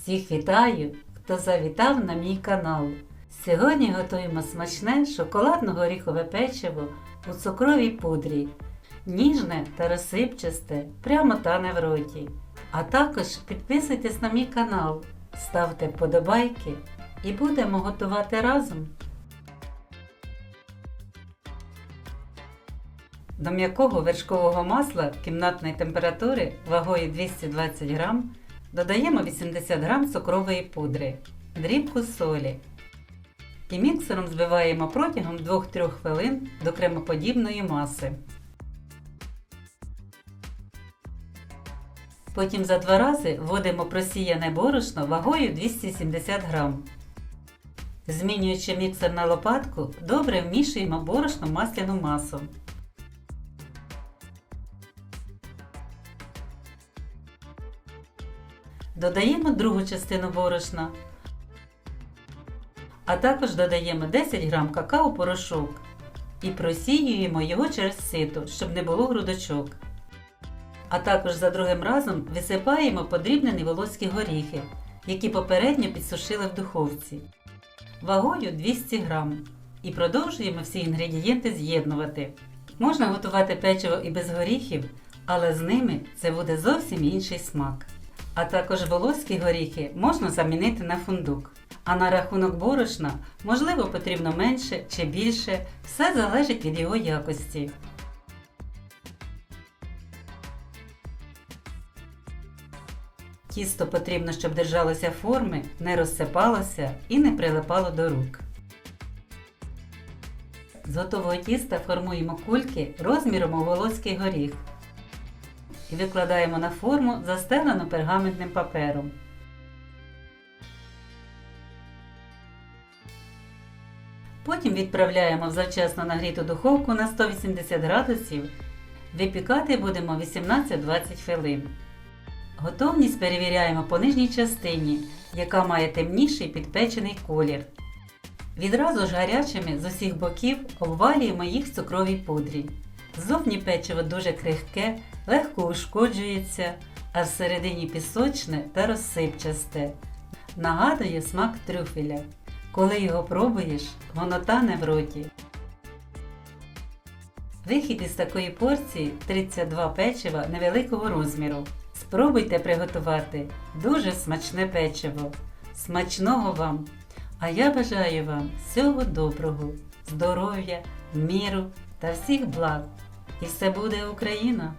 Всіх вітаю, хто завітав на мій канал. Сьогодні готуємо смачне шоколадно-горіхове печиво у цукровій пудрі. Ніжне та розсипчасте, прямо тане в роті. А також підписуйтесь на мій канал, ставте вподобайки і будемо готувати разом. До м'якого вершкового масла кімнатної температури вагою 220 г додаємо 80 г цукрової пудри, дрібку солі і міксером збиваємо протягом 2-3 хвилин до кремоподібної маси. Потім за два рази вводимо просіяне борошно вагою 270 г. Змінюючи міксер на лопатку, добре вмішуємо борошно масляну масу. Додаємо другу частину борошна, а також додаємо 10 г какао-порошок і просіюємо його через сито, щоб не було грудочок. А також за другим разом висипаємо подрібнені волоські горіхи, які попередньо підсушили в духовці вагою 200 г. І продовжуємо всі інгредієнти з'єднувати. Можна готувати печиво і без горіхів, але з ними це буде зовсім інший смак. А також волоські горіхи можна замінити на фундук. А на рахунок борошна, можливо, потрібно менше чи більше, все залежить від його якості. Тісто потрібно, щоб держалося форми, не розсипалося і не прилипало до рук. З готового тіста формуємо кульки розміром у волоський горіх і викладаємо на форму, застелену пергаментним папером. Потім відправляємо в завчасно нагріту духовку на 180 градусів. Випікати будемо 18-20 хвилин. Готовність перевіряємо по нижній частині, яка має темніший підпечений колір. Відразу ж гарячими з усіх боків обвалюємо їх в цукровій пудрі. Зовні печиво дуже крихке, легко ушкоджується, а всередині пісочне та розсипчасте. Нагадує смак трюфеля. Коли його пробуєш, воно тане в роті. Вихід із такої порції 32 печива невеликого розміру. Спробуйте приготувати дуже смачне печиво. Смачного вам! А я бажаю вам всього доброго, здоров'я, міру та всіх благ. І все буде Україна!